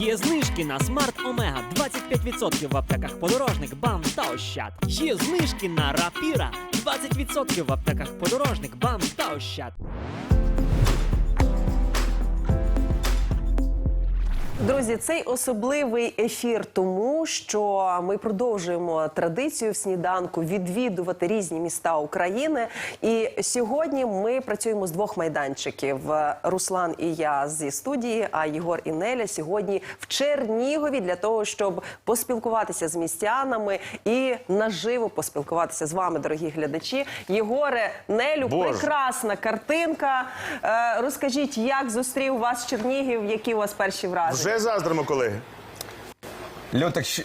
Є знижки на Смарт Омега 25% в аптеках подорожник, БАМ та Ощад. Є знижки на Рапіра 20% в аптеках подорожник, БАМ та Ощад. Друзі, цей особливий ефір, тому що ми продовжуємо традицію в сніданку відвідувати різні міста України. І сьогодні ми працюємо з двох майданчиків: Руслан і я зі студії, а Єгор і Неля сьогодні в Чернігові для того, щоб поспілкуватися з містянами і наживо поспілкуватися з вами, дорогі глядачі. Єгоре, Нелю, Боже. прекрасна картинка. Е, розкажіть, як зустрів вас Чернігів, які у вас перші враження? Вже заздримо, колеги. Льотик, щ-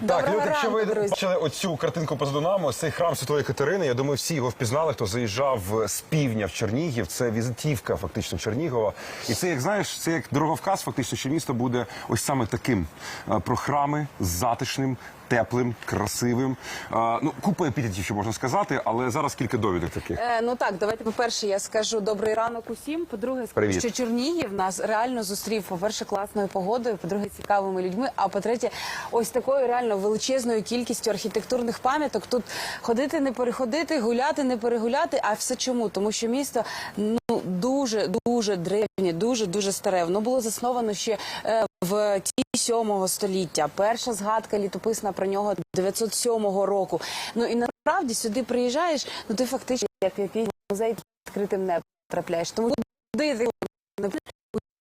Доброго так, Льотик, якщо ви ранку, друзі. бачили оцю картинку позаду нами, цей храм Святої Катерини, я думаю, всі його впізнали, хто заїжджав з півдня в Чернігів. Це візитівка фактично Чернігова. І це, як знаєш, це як дороговказ, фактично, що місто буде ось саме таким е, про храми з затишним. Теплим, красивим. А, ну, купа епітетів, що можна сказати, але зараз кілька довідок таких. Е, ну так, давайте, по-перше, я скажу добрий ранок усім. По-друге, скажу, Привіт. що Чернігів нас реально зустрів, по-перше, класною погодою, по-друге, цікавими людьми. А по-третє, ось такою реально величезною кількістю архітектурних пам'яток. Тут ходити, не переходити, гуляти, не перегуляти. А все чому? Тому що місто ну дуже дуже древнє, дуже дуже старе. Воно було засновано ще е, в ті 7 століття. Перша згадка літописна про нього 907 року. Ну і насправді сюди приїжджаєш, ну ти фактично як в якийсь музей відкритим небом трапляєш. Тому ти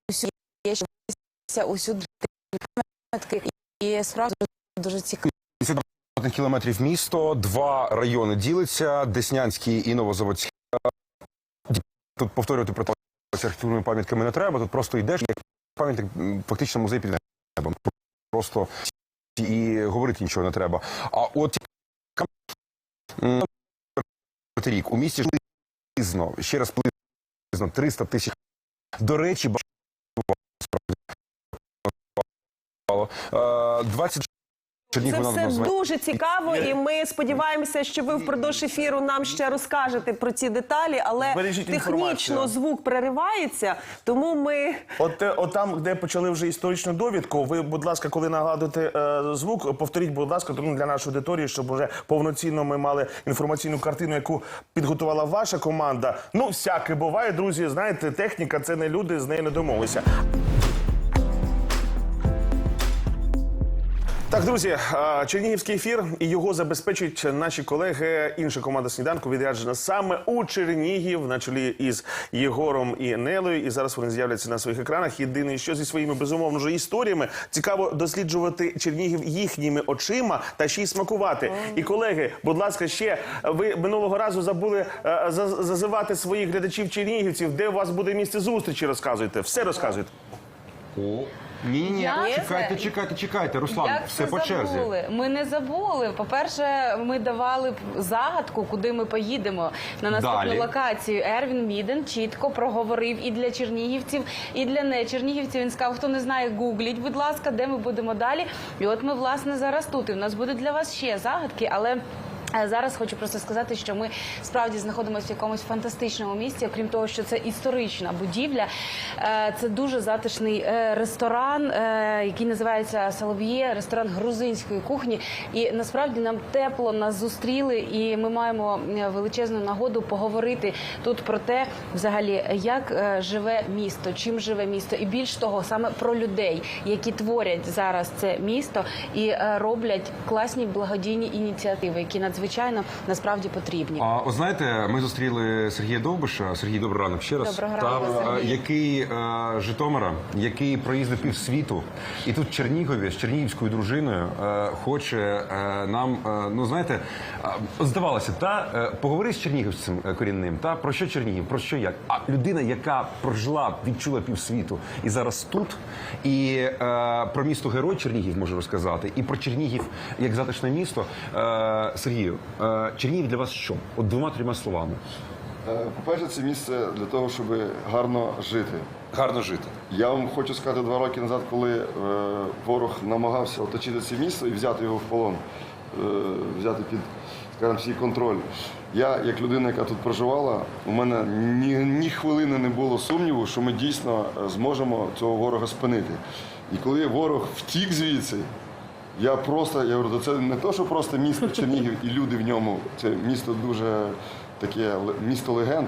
усюди є ще усюди пам'ятки і справді дуже цікаво. 50 кілометрів місто, два райони ділиться: Деснянський і Новозаводський. Тут повторювати про те, що архітектурними пам'ятками не треба. Тут просто йдеш, як пам'ятник, фактично музей під небом. Просто і говорити нічого не треба. А от рік у місті плизно, ще раз плизно, 300 тисяч. До речі, бачу, е, 20 Чернігів Це все дуже цікаво, і ми сподіваємося, що ви впродовж ефіру нам ще розкажете про ці деталі, але Збережіть технічно інформацію. звук переривається, тому ми От, е, от там, де почали вже історичну довідку, ви, будь ласка, коли нагадуєте е, звук, повторіть, будь ласка, тому для нашої аудиторії, щоб вже повноцінно ми мали інформаційну картину, яку підготувала ваша команда. Ну, всяке буває, друзі. Знаєте, техніка це не люди, з нею не домовилися. Так, друзі, чернігівський ефір і його забезпечують наші колеги. Інша команда сніданку відряджена саме у Чернігів на чолі із Єгором і Нелою. І зараз вони з'являться на своїх екранах. Єдине, що зі своїми безумовно вже історіями цікаво досліджувати Чернігів їхніми очима та ще й смакувати. І колеги, будь ласка, ще ви минулого разу забули е, зазивати своїх глядачів чернігівців, де у вас буде місце зустрічі. Розказуйте, все розказуйте. Ні, ні, ні, Як чекайте, це? чекайте, чекайте, Руслан, Як все це по черзі. забули? Ми не забули. По-перше, ми давали б загадку, куди ми поїдемо на наступну Далі. локацію. Ервін Міден чітко проговорив і для чернігівців, і для нечернігівців. Він сказав, хто не знає, гугліть, будь ласка, де ми будемо далі. І от ми власне зараз тут. І в нас будуть для вас ще загадки, але. Е, Зараз хочу просто сказати, що ми справді знаходимося в якомусь фантастичному місці. Окрім того, що це історична будівля, е, це дуже затишний е, ресторан, який називається Солов'є, ресторан грузинської кухні. І насправді нам тепло нас зустріли, і ми маємо величезну нагоду поговорити тут про те, взагалі, як живе місто, чим живе місто, і більш того, саме про людей, які творять зараз це місто і роблять класні благодійні ініціативи, які надзвичайно насправді потрібні. А от знаєте, ми зустріли Сергія Довбиша. Сергій, добрий ранок ще раз. Доброго ранку, Сергій. який е, Житомира, який проїздив півсвіту, і тут Чернігові з чернігівською дружиною е, хоче е, нам, е, ну знаєте, е, здавалося, та е, поговори з чернігівцем е, корінним, та про що Чернігів, про що як. А людина, яка прожила, відчула півсвіту, і зараз тут, і е, про місто Герой Чернігів можу розказати, і про Чернігів як затишне місто. Е, Сергію, Чернігів для вас що? От двома-трьома словами. Е, По-перше, це місце для того, щоб гарно жити. Гарно жити. Я вам хочу сказати два роки назад, коли е, ворог намагався оточити це місто і взяти його в полон, е, взяти під скажімо, свій контроль. Я, як людина, яка тут проживала, у мене ні, ні хвилини не було сумніву, що ми дійсно зможемо цього ворога спинити. І коли ворог втік звідси, я просто, я говорю, це не то, що просто місто Чернігів і люди в ньому. Це місто дуже таке місто легенд.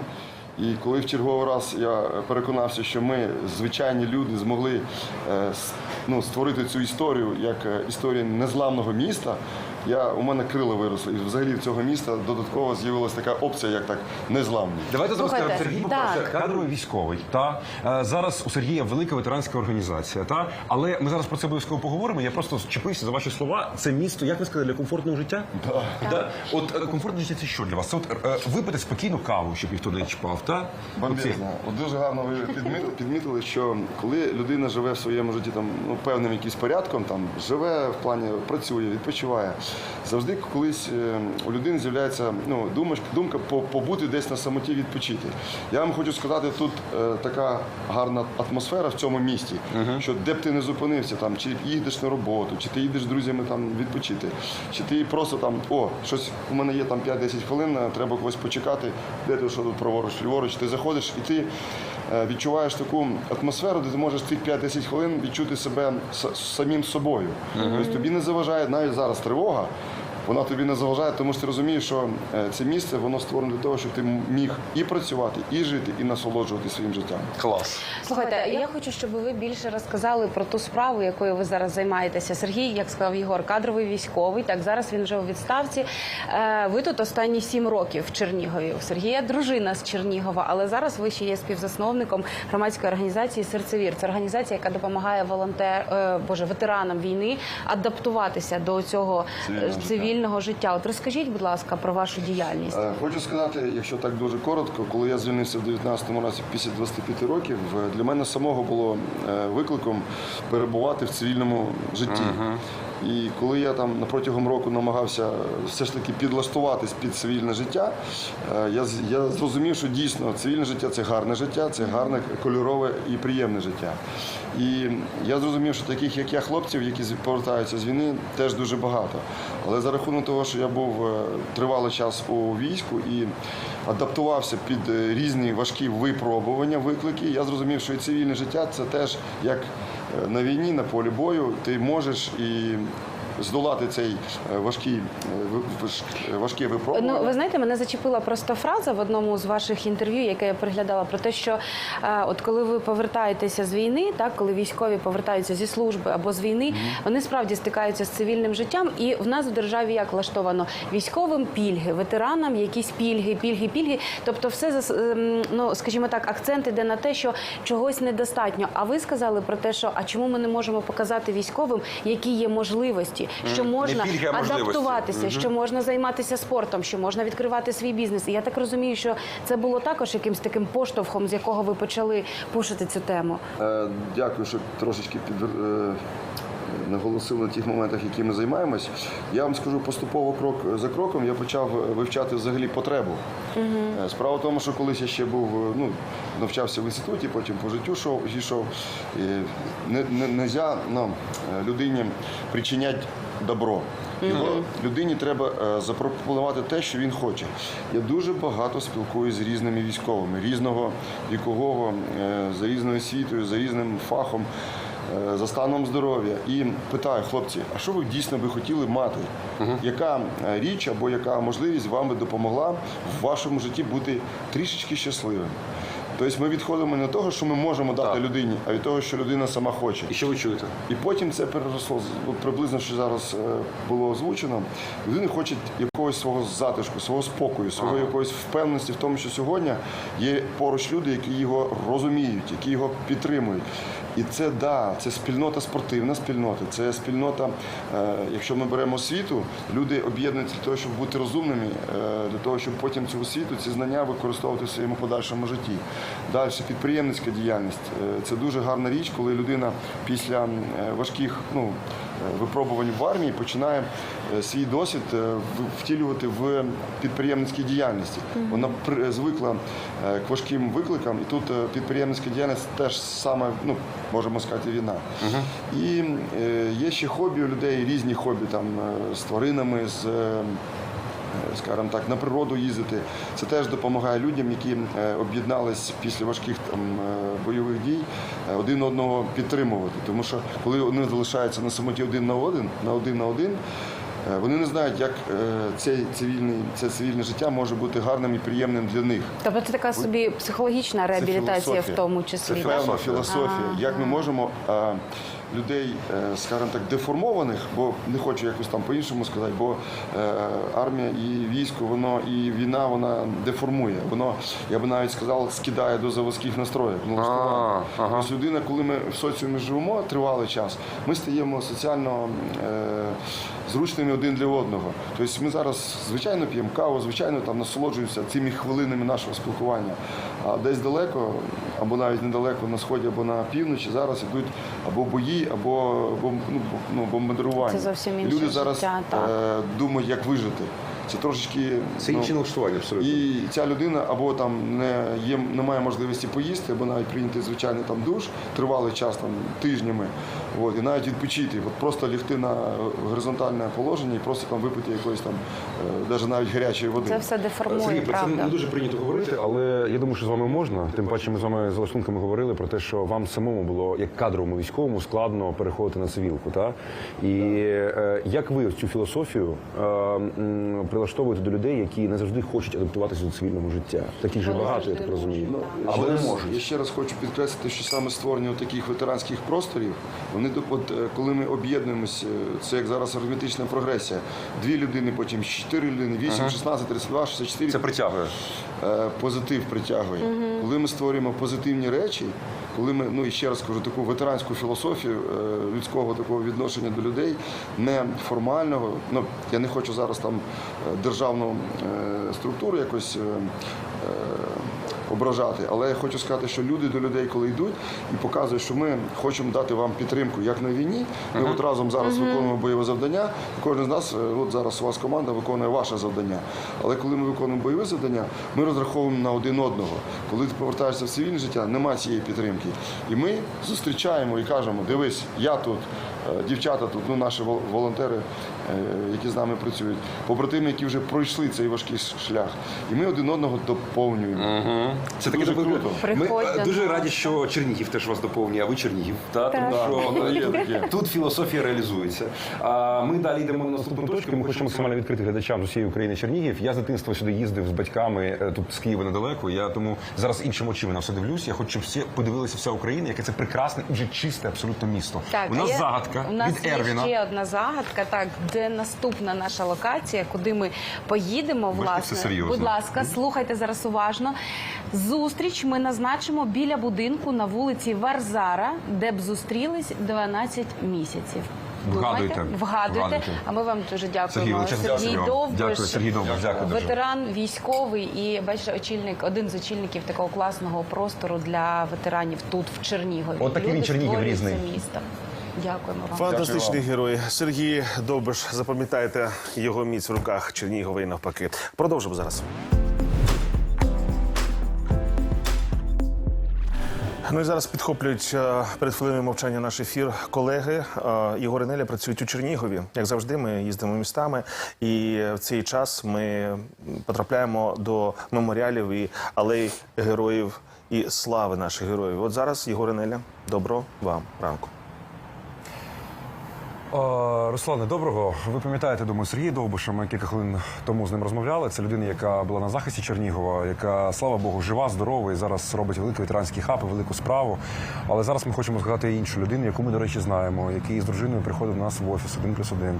І коли в черговий раз я переконався, що ми, звичайні люди, змогли е, ну, створити цю історію як е, історію незламного міста, я, у мене крила виросли. І взагалі в цього міста додатково з'явилася така опція, як так незламність. Давайте зараз Слухайте, скажемо, Сергій, так. кадровий військовий. Та е, зараз у Сергія велика ветеранська організація. Та але ми зараз про це обов'язково поговоримо. Я просто чепився за ваші слова. Це місто, як ви сказали, для комфортного життя? Да. От е, комфортне життя це що для вас? Це от е, випити спокійно каву, щоб ніхто не чіпав. Та Бомбезно. От дуже гарно ви підмітили, підмітили, що коли людина живе в своєму житті там ну певним якимось порядком, там живе в плані працює, відпочиває. Завжди колись е, у людини з'являється ну думка, думка побути десь на самоті відпочити. Я вам хочу сказати, тут е, така гарна атмосфера в цьому місті, що де б ти не зупинився, там чи їдеш на роботу, чи ти їдеш з друзями там відпочити, чи ти просто там о, щось у мене є там 5-10 хвилин, е, треба когось почекати, де ти що тут праворуч, ліворуч, ти заходиш і ти відчуваєш таку атмосферу, де ти можеш цих 5-10 хвилин відчути себе самим собою. Тобто тобі не заважає навіть зараз тривога. Вона тобі не заважає, тому що ти розумієш, що е, це місце воно створено для того, щоб ти міг і працювати, і жити, і насолоджуватися своїм життям. клас. Слухайте, я хочу, щоб ви більше розказали про ту справу, якою ви зараз займаєтеся. Сергій, як сказав Єгор, кадровий військовий. Так зараз він вже у відставці. Е, Ви тут останні сім років в Чернігові. У Сергія дружина з Чернігова, але зараз ви ще є співзасновником громадської організації Серцевір. Це організація, яка допомагає волонтер, е, боже, ветеранам війни адаптуватися до цього Цивільного. Цивільного життя. От розкажіть, будь ласка, про вашу діяльність. Е, Хочу сказати, якщо так дуже коротко, коли я звільнився в 19-му році після 25 років, е, для мене самого було е, викликом перебувати в цивільному житті. І коли я там протягом року намагався е, все ж таки підлаштуватись під цивільне життя, е, я, я зрозумів, що дійсно цивільне життя це гарне життя, це гарне, кольорове і приємне життя. І я зрозумів, що таких, як я, хлопців, які повертаються з війни, теж дуже багато. Але за рахунок того, що я був е, тривалий час у війську і адаптувався під різні важкі випробування, виклики, я зрозумів, що і цивільне життя це теж як на війні, на полі бою, ти можеш і здолати цей е, важкий, е, важке випробування. Ну, ви знаєте, мене зачепила просто фраза в одному з ваших інтерв'ю, яке я переглядала, про те, що е, от коли ви повертаєтеся з війни, так коли військові повертаються зі служби або з війни, вони справді стикаються з цивільним життям. І в нас в державі як влаштовано військовим пільги, ветеранам якісь пільги, пільги, пільги. Тобто, все ем, ну скажімо так, акцент іде на те, що чогось недостатньо. А ви сказали про те, що а чому ми не можемо показати військовим, які є можливості, що можна пільги, а можливості. адаптуватися, що можна займатися спортом, що можна відкривати свій бізнес. І я так розумію, що це було також якимсь таким поштовхом, з якого ви почали пушити цю тему. Е, Дякую, що трошечки під, е, наголосив на тих моментах, які ми займаємось. Я вам скажу поступово крок за кроком. Я почав вивчати взагалі потребу. Е, Справа в тому, що колись я ще був, е, ну, навчався в інституті, потім по життю шов, йшов. Не, не, нельзя, ну, е, людині причиняти добро. Його людині треба е, запропонувати те, що він хоче. Я дуже багато спілкуюся з різними військовими, різного вікового, е, за різною освітою, за різним фахом, е, за станом здоров'я. І питаю, хлопці, а що ви дійсно би хотіли мати? Яка е, річ або яка можливість вам би допомогла в вашому житті бути трішечки щасливим? Тобто ми відходимо не до того, що ми можемо дати людині, а від того, що людина сама хоче. І що ви чуєте? І потім це переросло от приблизно, що зараз е, було озвучено. Людина хоче якогось свого затишку, свого спокою, свого якоїсь впевненості в тому, що сьогодні є поруч люди, які його розуміють, які його підтримують. І це да, це спільнота спортивна спільнота, це спільнота, е, якщо ми беремо освіту, люди об'єднуються для того, щоб бути розумними, е, для того, щоб потім цю освіту, ці знання використовувати в своєму подальшому житті. Далі підприємницька діяльність Е, це дуже гарна річ, коли людина після важких ну, випробувань в армії починає е, свій досвід е, втілювати в підприємницькій діяльності. Вона при- звикла е, к важким викликам, і тут підприємницька діяльність теж саме, ну можемо сказати, війна. І є ще хобі у людей, різні хобі там з тваринами, з. Е, скажімо так, на природу їздити. Це теж допомагає людям, які е, об'єднались після важких там е, бойових дій, один одного підтримувати. Тому що коли вони залишаються на самоті один на один, на один на один. Вони не знають, як е, цей цивільний, це цивільне життя може бути гарним і приємним для них. Тобто це така собі психологічна реабілітація в тому числі. Це певна філософія. Як ми можемо людей, е, скажімо так, деформованих, бо не хочу якось там по-іншому сказати, бо е, армія і військо, воно і війна вона деформує. Воно, я би навіть сказав, скидає до заводських настроїв. Налаштувань. Тобто людина, коли ми в соціумі живемо тривалий час, ми стаємо соціально е, зручними один для одного. Тобто ми зараз звичайно п'ємо каву, звичайно там насолоджуємося цими хвилинами нашого спілкування. А десь далеко, або навіть недалеко на сході, або на півночі, зараз йдуть або бої, або бом- ну, ну. Це зовсім інше Люди зараз життя, так. е, думають, як вижити. Це трошечки Це ну, інші налаштування абсолютно. і ця людина або там не є, не має можливості поїсти, або навіть прийняти звичайний там душ тривалий час, там тижнями, от, і навіть відпочити, от просто лягти на горизонтальне положення і просто там випити якоїсь там, навіть навіть гарячої води. Це все деформує, Сергій, про це не дуже прийнято говорити, але я думаю, що з вами можна. Тим паче, ми з вами за лаштунками говорили про те, що вам самому було як кадровому військовому складно переходити на цивілку. Та? І е, як ви цю філософію е, прилаштовуєте до людей, які не завжди хочуть адаптуватися до цивільного життя? Таких же багато, я так розумію. Але не можуть. Я ще раз хочу підкреслити, що саме створення таких ветеранських просторів, вони от, е, коли ми об'єднуємося, це як зараз арифметична прогресія. Дві людини, потім чотири людини, 8, 16, 32, 64. Це притягує. Е, позитив притягує. Коли ми створюємо позитивні речі, коли ми, ну і ще раз кажу, таку ветеранську філософію е, людського такого відношення до людей, не формального, ну я не хочу зараз там е, державну е, структуру якось. е, е, Ображати, але я хочу сказати, що люди до людей, коли йдуть і показують, що ми хочемо дати вам підтримку, як на війні. Ми от разом зараз виконуємо бойове завдання. Кожен з нас, от зараз у вас команда виконує ваше завдання. Але коли ми виконуємо бойове завдання, ми розраховуємо на один одного. Коли ти повертаєшся в цивільне життя, немає цієї підтримки. І ми зустрічаємо і кажемо: дивись, я тут, дівчата тут, ну наші вол- волонтери, які з нами працюють, побратими, які вже пройшли цей важкий шлях. І ми один одного доповнюємо. Це Дуже таке круто. Ми е, дуже раді, що Чернігів теж вас доповнює, а ви Чернігів. Та? Тому що є таке. тут філософія реалізується. А ми далі йдемо на наступну точку. Ми хочемо максимально відкрити глядачам з усієї України Чернігів. Я з дитинства сюди їздив з батьками е, тут з Києва недалеко. Я тому зараз іншими очима на все дивлюсь. Я хочу, щоб всі подивилися вся Україна, яке це прекрасне і вже чисте абсолютно місто. Так, у нас а є- загадка у нас від є Ервіна. ще одна загадка. Так, де наступна наша локація, куди ми поїдемо. Бачите, Власне, все серйозно. будь ласка, слухайте зараз уважно. Зустріч ми назначимо біля будинку на вулиці Варзара, де б зустрілись 12 місяців. Вгадуйте. Вгадуйте. Вгадуйте. А ми вам дуже Сергій, дякуємо. величезне Сергій дякую. Довбиш. Дякую, Сергій Довбиш. Дякую дуже. Ветеран військовий і бачите, очільник, один з очільників такого класного простору для ветеранів тут в Чернігові. От такий він Чернігів створюють різний. це місто. Дякуємо вам. Фантастичний герой Сергій Довбиш. Запам'ятайте його міць в руках Чернігова і навпаки. Продовжимо зараз. Ну і зараз підхоплюють е, перед хвилиною мовчання наш ефір колеги. Е, Єгор і Неля працюють у Чернігові. Як завжди, ми їздимо містами, і в цей час ми потрапляємо до меморіалів і алей героїв і слави наших героїв. От зараз Єгор і Неля, добро вам ранку. О, Руслане, доброго. Ви пам'ятаєте, думаю, Сергія Довбуша. Ми кілька хвилин тому з ним розмовляли. Це людина, яка була на захисті Чернігова, яка, слава Богу, жива, здорова і зараз робить великий ветеранський хаб велику справу. Але зараз ми хочемо згадати іншу людину, яку ми, до речі, знаємо, який з дружиною приходив до нас в офіс один плюс один.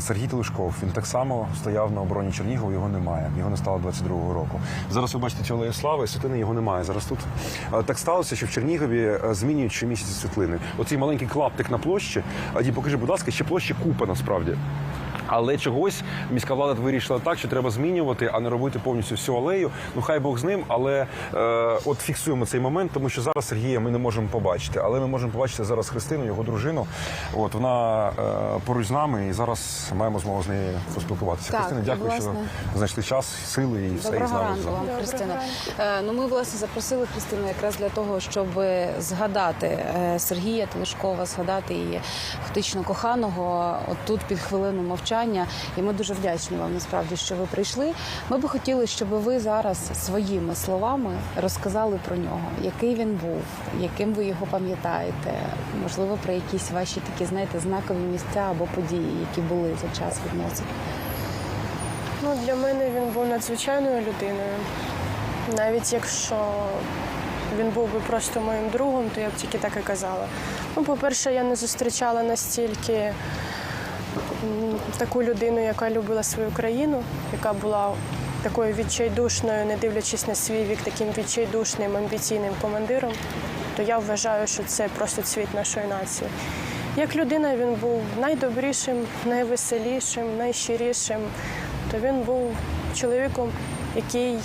Сергій Телушков. Він так само стояв на обороні Чернігова. Його немає. Його не стало 22-го року. Зараз ви бачите цю слави, світлини його немає. Зараз тут так сталося, що в Чернігові е, змінюють щомісяці світлини. Оцей маленький клаптик на площі. А ді, покажи, будь ласка, ще площа купа насправді. Але чогось міська влада вирішила так, що треба змінювати, а не робити повністю всю алею. Ну хай Бог з ним, але е, от фіксуємо цей момент, тому що зараз Сергія ми не можемо побачити. Але ми можемо побачити зараз Христину, його дружину. От вона е, поруч з нами, і зараз маємо змогу з нею поспілкуватися. Так, Христина, дякую, власне. що знайшли час, сили і все і з Доброго нами. вам, Христина. Е, Ну, ми власне запросили Христину якраз для того, щоб згадати е, Сергія Телешкова, згадати її фактично коханого. От тут під хвилину мовчання. Навчання, і ми дуже вдячні вам насправді, що ви прийшли. Ми би хотіли, щоб ви зараз своїми словами розказали про нього, який він був, яким ви його пам'ятаєте, можливо, про якісь ваші такі, знаєте, знакові місця або події, які були за час відносин. Ну, для мене він був надзвичайною людиною. Навіть якщо він був би просто моїм другом, то я б тільки так і казала. Ну, по-перше, я не зустрічала настільки таку людину, яка любила свою країну, яка була такою відчайдушною, не дивлячись на свій вік, таким відчайдушним, амбіційним командиром, то я вважаю, що це просто цвіт нашої нації. Як людина він був найдобрішим, найвеселішим, найщирішим. То він був чоловіком, який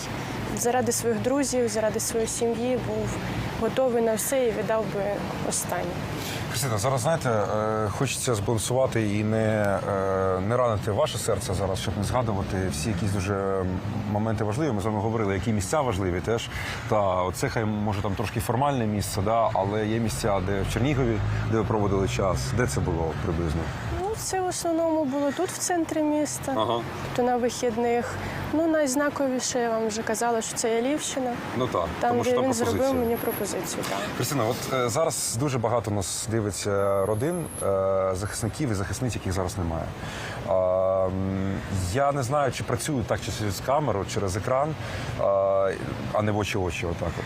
заради своїх друзів, заради своєї сім'ї був готовий на все і віддав би останнє. Христина, зараз знаєте, е, хочеться збалансувати і не, е, не ранити ваше серце зараз, щоб не згадувати всі якісь дуже моменти важливі. Ми з вами говорили, які місця важливі теж. Та оце хай може там трошки формальне місце, да, але є місця, де в Чернігові, де ви проводили час. Де це було приблизно? Це в основному було тут, в центрі міста, тобто на вихідних. Ну, найзнаковіше, я вам вже казала, що це Ялівщина, Ну так, там, тому що там він пропозиція. зробив мені пропозицію. Так. Христина, от е, зараз дуже багато нас дивиться родин, е, захисників і захисниць, яких зараз немає. М, я не знаю, чи працюють так чи через камеру, через екран, а, а не в очі очі. Отак от.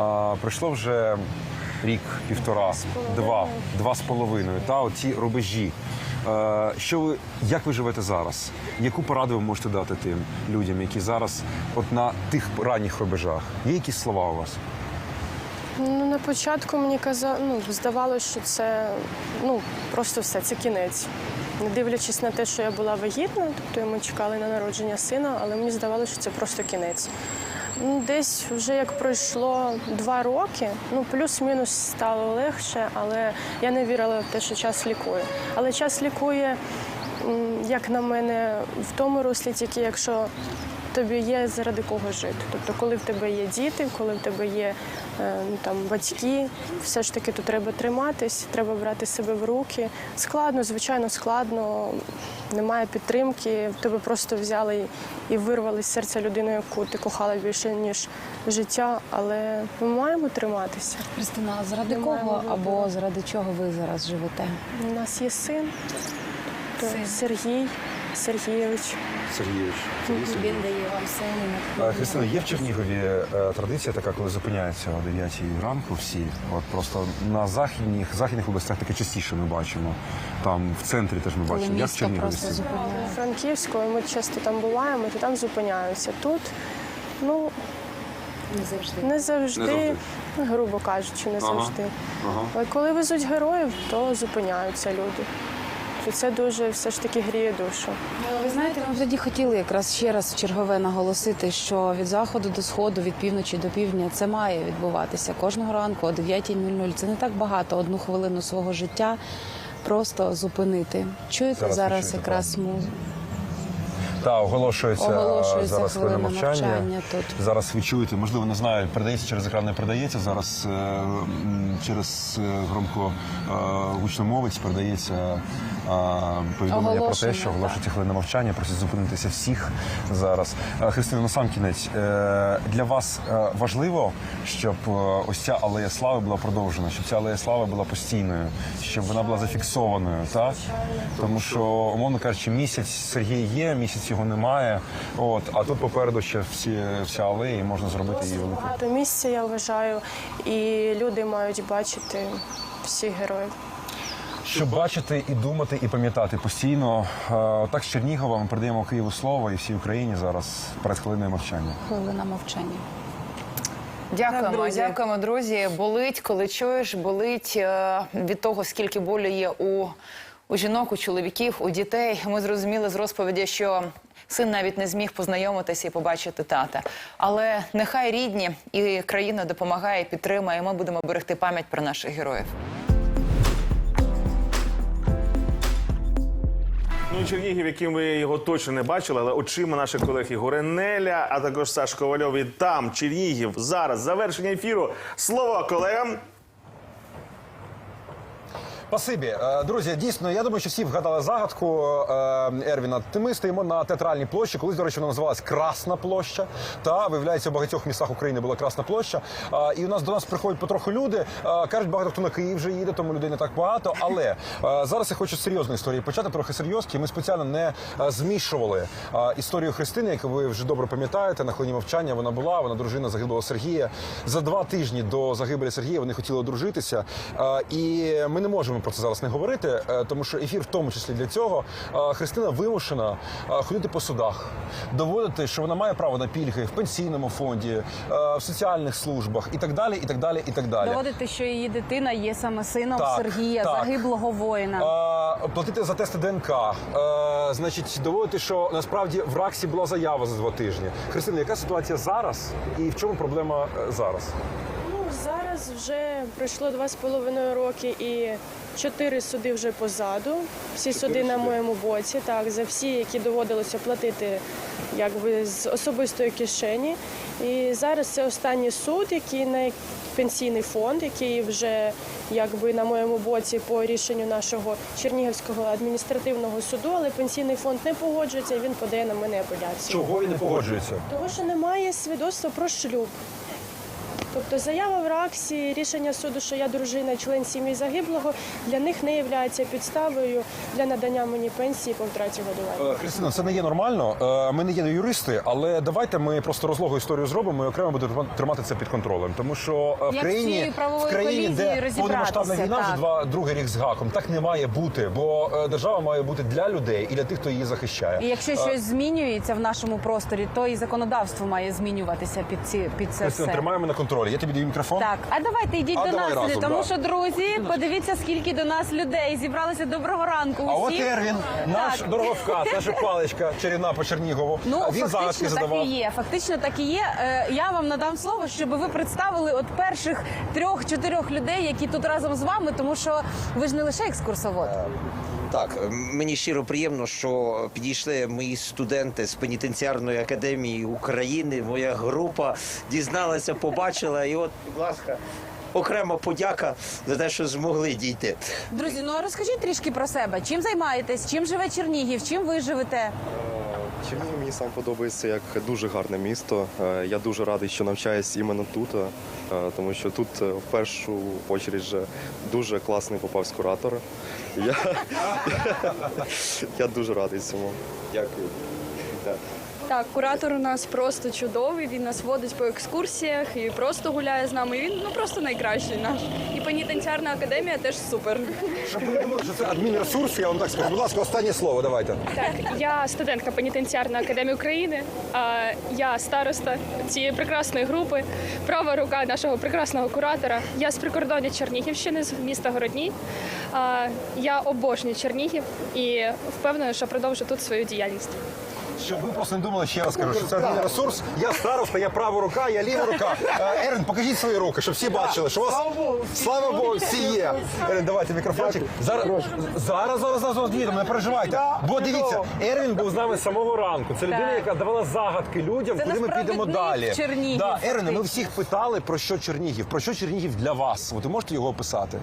А, пройшло вже рік, півтора, два, два з половиною. Та оці рубежі. Е, Що ви як ви живете зараз? Яку пораду ви можете дати тим людям, які зараз от на тих ранніх рубежах? Є якісь слова у вас? Ну, на початку мені каза... ну, здавалося, що це ну, просто все, це кінець. Не дивлячись на те, що я була вагітна, тобто ми чекали на народження сина, але мені здавалося, що це просто кінець. Десь вже як пройшло два роки, ну плюс-мінус стало легше, але я не вірила в те, що час лікує. Але час лікує, як на мене, в тому руслі, тільки якщо тобі є заради кого жити. Тобто, коли в тебе є діти, коли в тебе є е, ну, там, батьки, все ж таки тут треба триматись, треба брати себе в руки. Складно, звичайно, складно, немає підтримки, тебе просто взяли і- вирвали з серця людину, яку ти кохала більше, ніж життя, але ми маємо триматися. Христина, а заради Немає кого або заради чого ви зараз живете? У нас є син, то Сергій Сергійович. Сергійович. Він дає вам сили. Е, Христина, є в Чернігові е, традиція така, коли зупиняються о 9 ранку всі. От просто на західних західних областях таке частіше ми бачимо. Там в центрі теж ми бачимо. Як в Чернігові? і ми часто там буваємо, то там зупиняються. Тут, ну, Не завжди. не завжди, Не завжди. грубо кажучи, не завжди. Але коли везуть героїв, то зупиняються люди. І це дуже все ж таки гріє душу. Ну, Ви знаєте, ми тоді хотіли якраз ще раз чергове наголосити, що від заходу до сходу, від півночі до півдня це має відбуватися кожного ранку о 9.00. Це не так багато, одну хвилину свого життя просто зупинити. Чуєте Зараз зараз, чуєте, якраз музику? Та оголошується, Оголошується зараз хвилина мовчання. мовчання тут. Зараз ви чуєте, можливо, не знаю, передається через екран, не передається. Зараз е, через е, громко е, гучномовець передається е, повідомлення про те, що оголошується хвилина мовчання, просять зупинитися всіх зараз. Е, Христина, на сам кінець е, для вас е, важливо, щоб е, ось ця алея слави була продовжена, щоб ця алея слави була постійною, щоб вона була зафіксованою, так? Тому що, умовно кажучи, місяць Сергій є, місяць його немає. От, а тут попереду ще всі, вся алея, і можна зробити її великою. Багато місця, я вважаю, і люди мають бачити всіх героїв. Щоб бачити і думати, і пам'ятати постійно. Е, Отак з Чернігова ми передаємо Києву слово і всій Україні зараз перед хвилиною мовчання. Хвилина мовчання. Дякуємо, дякуємо, друзі. Болить, коли чуєш, болить е, від того, скільки болю є у, у жінок, у чоловіків, у дітей. Ми зрозуміли з розповіді, що син навіть не зміг познайомитися і побачити тата. Але нехай рідні і країна допомагає, підтримує. і Ми будемо берегти пам'ять про наших героїв. Ну, Чернігів, яким ви його точно не бачили, але очима наших колег Ігоря Неля, а також Саш Ковальов і там Чернігів. Зараз завершення ефіру. Слово колегам. Спасибі. Е, Друзі, дійсно, я думаю, що всі вгадали загадку е, Ервіна. Ми стоїмо на театральній площі. Колись, до речі, вона називалась Красна площа. Та виявляється, у багатьох містах України була Красна площа. Е, І у нас до нас приходять потроху люди. Кажуть, багато хто на Київ вже їде, тому людей не так багато. Але зараз я хочу з серйозної історії почати трохи серйозки. Ми спеціально не змішували історію Христини, яку ви вже добре пам'ятаєте. На хвилині мовчання вона була. Вона дружина загиблого Сергія. За два тижні до загибелі Сергія вони хотіли одружитися. І ми не можемо про це зараз не говорити, е, тому що ефір, в тому числі для цього, Е, Христина вимушена е, ходити по судах, доводити, що вона має право на пільги в пенсійному фонді, в соціальних службах і так далі. І так далі, і так далі. Доводити, що її дитина є саме сином Так, Сергія, так. загиблого воїна. Платити за тести ДНК. Значить, доводити, що насправді в РАКСі була заява за два тижні. Христина, яка ситуація зараз і в чому проблема зараз? Вже пройшло два з половиною роки і чотири суди вже позаду. Всі суди на моєму боці, так, за всі, які доводилося платити якби з особистої кишені. І зараз це останній суд, який на пенсійний фонд, який вже якби на моєму боці по рішенню нашого Чернігівського адміністративного суду, але пенсійний фонд не погоджується, і він подає на мене апеляцію. Чого він не погоджується? Того, що немає свідоцтва про шлюб. Тобто заява в РАКСі, рішення суду, що я дружина, член сім'ї загиблого, для них не є підставою для надання мені пенсії по втраті годування. Е, Христина, це не є нормально. Е, Ми не є юристи, але давайте ми просто розлогу історію зробимо і окремо будемо тримати це під контролем. Тому що е, в Як країні, в країні, де повномасштабна війна вже два другий рік з гаком, так не має бути, бо держава має бути для людей і для тих, хто її захищає. І якщо щось змінюється в нашому просторі, то і законодавство має змінюватися під ці під це Христина, все. тримаємо на контролі. Я тобі даю мікрофон. Так, а давайте йдіть А до давай нас разом, тому да. що друзі, подивіться, скільки до нас людей зібралося. Доброго ранку. А от усім. Ервін, наш Так. дороговказ, наша паличка чарівна по Чернігову. Ну, А він загадки фактично так задавав. і є. Фактично так і є. Е, Я вам надам слово, щоб ви представили от перших трьох-чотирьох людей, які тут разом з вами, тому що ви ж не лише екскурсовод. Так, мені щиро приємно, що підійшли мої студенти з пенітенціарної академії України. Моя група дізналася, побачила, і от, будь ласка, окрема подяка за те, що змогли дійти. Друзі, ну а розкажіть трішки про себе. Чим займаєтесь? Чим живе Чернігів? Чим ви живете? Чернігів мені сам подобається як дуже гарне місто. Е, Я дуже радий, що навчаюсь іменно тут, е, тому що тут е, в першу очередь же дуже класний попався куратор. Я, я дуже радий цьому. Дякую. Так. Куратор у нас просто чудовий. Він нас водить по екскурсіях і просто гуляє з нами. Він ну просто найкращий наш. І пенітенціарна академія теж супер. Щоб ви не думали, що це адмінресурс, я вам так скажу. Будь ласка, останнє слово, давайте. Так, я студентка пенітенціарної академії України. А я староста цієї прекрасної групи, права рука нашого прекрасного куратора. Я з прикордоння Чернігівщини з міста Городні. А, я обожнюю Чернігів і впевнена, що продовжу тут свою діяльність. Щоб ви просто не думали, ще раз кажу, що це адмінресурс. ресурс. Я староста, я права рука, я ліва рука. Е, Ерен, покажіть свої руки, щоб всі бачили, що у вас слава Богу, всі є. Ерен, давайте мікрофончик. Зараз, зараз, зараз, зараз, діємо, не переживайте. Бо дивіться, Ервін був з нами з самого ранку. Це людина, яка давала загадки людям, куди ми підемо далі. в Чернігів, Да, Ерене, ми всіх питали про що Чернігів, про що Чернігів для вас. От ви можете його описати?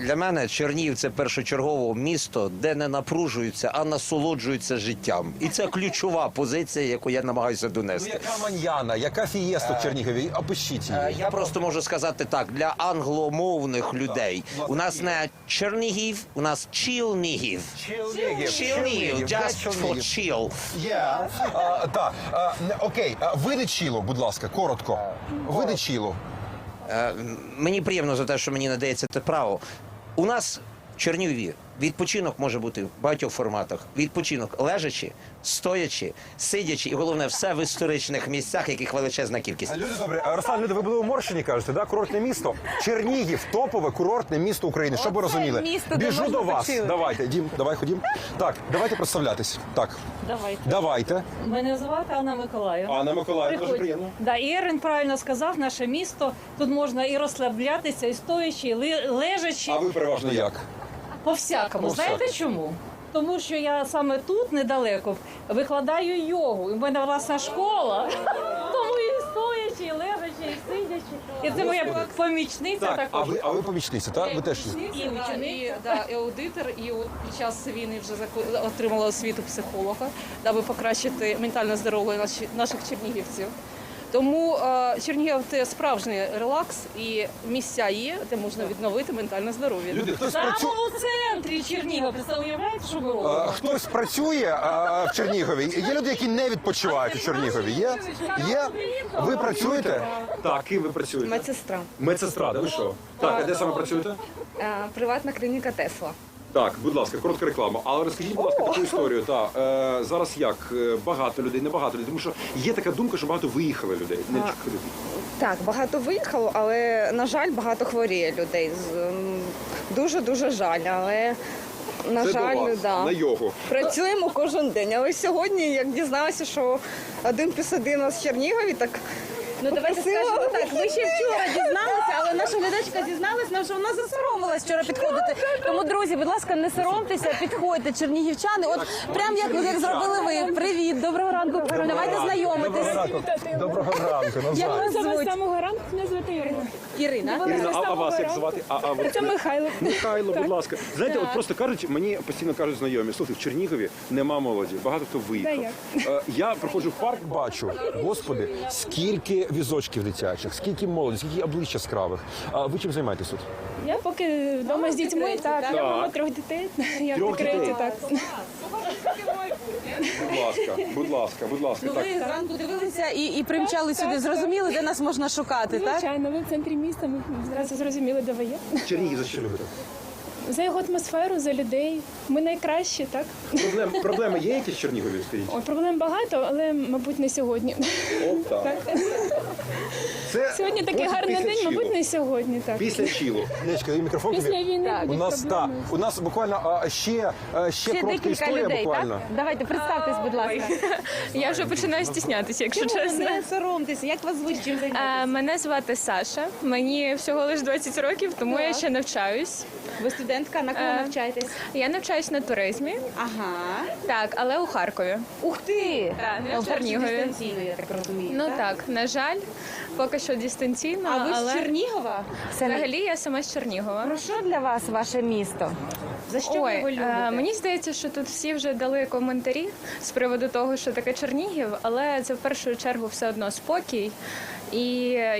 Для мене Чернігів це першочергове місто, де не напружуються, а насолоджуються життям. І це ключова позиція, яку я намагаюся Ну, донести. яка маньяна, яка фієста в Чернігові? Опишіть Е, її. Я просто можу сказати так: для англомовних людей у нас не Чернігів, у нас Чилнігів. Чилнігів, just for chill. Так, окей, види будь ласка, коротко. Види чілу. Е, Мені приємно за те, що мені надається це право. У нас в відпочинок може бути в багатьох форматах. Відпочинок лежачи, стоячи, сидячи, і головне, все в історичних місцях, яких величезна кількість. Люди добре, а, Руслан, люди, ви були у Морщині, кажете, да? курортне місто. Чернігів, топове курортне місто України. Щоб ви розуміли. місто, де Біжу можна до вас. почилити. Давайте, Дім, давай ходім. Так, давайте представлятись. Так, Давайте. давайте. Мене звати Анна Миколаївна. Анна Миколаївна, дуже приємно. Да, і Ерин правильно сказав, наше місто. Тут можна і розслаблятися, і стоячи, і ли- лежачи. А ви переважно як? По-всякому. По-всякому. Знаєте чому? Тому що я саме тут недалеко викладаю йогу. І в мене власна школа. Тому і стоячи, і лежачи, і сидячи. І це моя помічниця Так, а також. ви, а ви помічниця, так? Ви теж І учениця. да, і аудитор, і от під час війни вже зако- отримала освіту психолога, даби покращити ментальне здоров'я наші- наших чернігівців. Тому е, Чернігів це справжній релакс, і місця є, де можна відновити ментальне здоров'я. Люди, хтось Саме працює. у центрі Чернігова. Представляєте, що Е. Хтось працює е, в Чернігові. Є люди, які не відпочивають у Чернігові. Є? Є? Ви працюєте? Так, ким ви працюєте? Медсестра. Медсестра, да ви що? Так, а де саме працюєте? Приватна клініка Тесла. Так, будь ласка, коротка реклама. Але розкажіть, будь ласка, таку історію. Та е, зараз як Е, багато людей, небагато людей, тому що є така думка, що багато виїхали людей. Не ходити. Так, багато виїхало, але на жаль, багато хворіє людей. Дуже дуже жаль, але на Це до вас, на йогу. Працюємо кожен день, але сьогодні, як дізналася, що один плюс один у нас в Чернігові, так Ну давайте Попросила. скажемо так. Ми ще вчора дізналися, наша глядачка дізналась нам, що вона засоромилась вчора підходити. Тому, друзі, будь ласка, не соромтеся, підходьте, чернігівчани. От прям як, як зробили ви. Привіт, доброго ранку. Давайте знайомитись. Доброго ранку. Як вас звуть? самого ранку мене звати Ірина. Ірина. Ірина, а, а вас як звати? А, а ви- Це Михайло. Михайло, будь ласка. Знаєте, от просто кажуть, мені постійно кажуть знайомі, слухай, в Чернігові нема молоді, багато хто виїхав. Е, Я проходжу в парк, бачу, господи, скільки візочків дитячих, скільки молоді, скільки облич яскравих. А ви чим займаєтесь тут? Я поки вдома з дітьми, так. Я мама трьох дітей. Я в Трьох декреті, так. Будь ласка, будь ласка, будь ласка. Ну, ви зранку дивилися і, і примчали сюди. Зрозуміли, де нас можна шукати, так? Звичайно, ви в центрі міста, ми зразу зрозуміли, де ви є. Чернігів за що любите? За його атмосферу, за людей. Ми найкращі, так? Проблем, проблеми є якісь в Чернігові, скажіть? Ой, проблем багато, але, мабуть, не сьогодні. От так. Це Сьогодні такий потім гарний після день, чілу. мабуть, не сьогодні, так. Після чілу. Нечка, і мікрофон Після війни У будуть нас та проблеми. у нас буквально а, ще, а, ще, Ще коротка декілька історія. людей, буквально. так? Давайте, представтесь, будь ласка. Я вже починаю стіснятися, якщо чесно. Не соромтеся, як вас звуть, чим займаєтесь? А, Мене звати Саша. Мені всього лише 20 років, тому я ще навчаюсь. Ви студентка, на кого Е, навчаєтесь? Я навчаюсь на туризмі, Ага. так, але у Харкові. Ух ти! Так, Ну, в Чернігові. дистанційно, я так розумію. Ну так, на жаль, поки що дистанційно, А ви але з Чернігова? взагалі я сама з Чернігова. Про що для вас ваше місто? За що ви Ой, його любите? е, мені здається, що тут всі вже дали коментарі з приводу того, що таке Чернігів, але це в першу чергу все одно спокій. І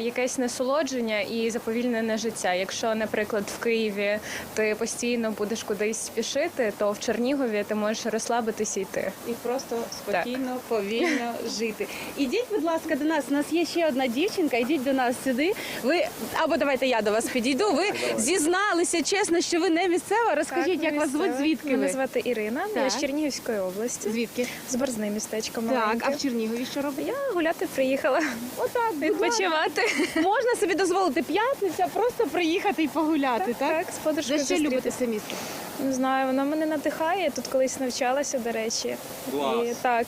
якесь насолодження і заповільнене життя. Якщо, наприклад, в Києві ти постійно будеш кудись спішити, то в Чернігові ти можеш розслабитися і йти. І просто спокійно, повільно жити. Ідіть, будь ласка, до нас. У нас є ще одна дівчинка. Ідіть до нас сюди. Ви або давайте я до вас підійду. Ви зізналися чесно, що ви не місцева. Розкажіть, як вас звуть, звідки Мене ви? звати Ірина, я з Чернігівської області. Звідки? З Борзни містечко Так, маленьке. а в Чернігові що робите? Я гуляти приїхала. Отак, будь Відпочивати. Можна собі дозволити п'ятниця, просто приїхати і погуляти, так? Так, з подружкою що зустрітися. любите це місто? Не знаю, воно мене надихає. Я тут колись навчалася, до речі. І так.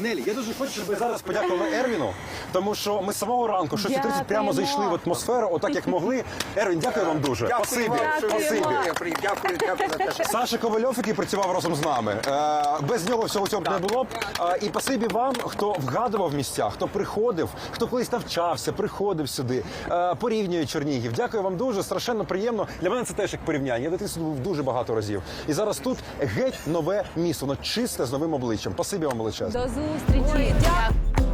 Нелі, я дуже хочу, щоб ви зараз подякували Ервіну, тому що ми з самого ранку, 6.30 прямо зайшли в атмосферу, отак як могли. Ервін, дякую вам дуже. Спасибі. Спасибі. Дякую, дякую, дякую за те, що Саша Ковальов, який працював разом з нами. Е, Без нього всього цього б не було б. Е, І спасибі вам, хто вгадував місця, хто приходив, хто колись навчався, приходив сюди, е, порівнює Чернігів. Дякую вам дуже, страшенно приємно. Для мене це теж як порівняння. Я дитинстві був дуже багато разів. І зараз тут геть нове місто, воно чисте з новим обличчям. Спасибі вам величезне. До зустрічі. Дякую.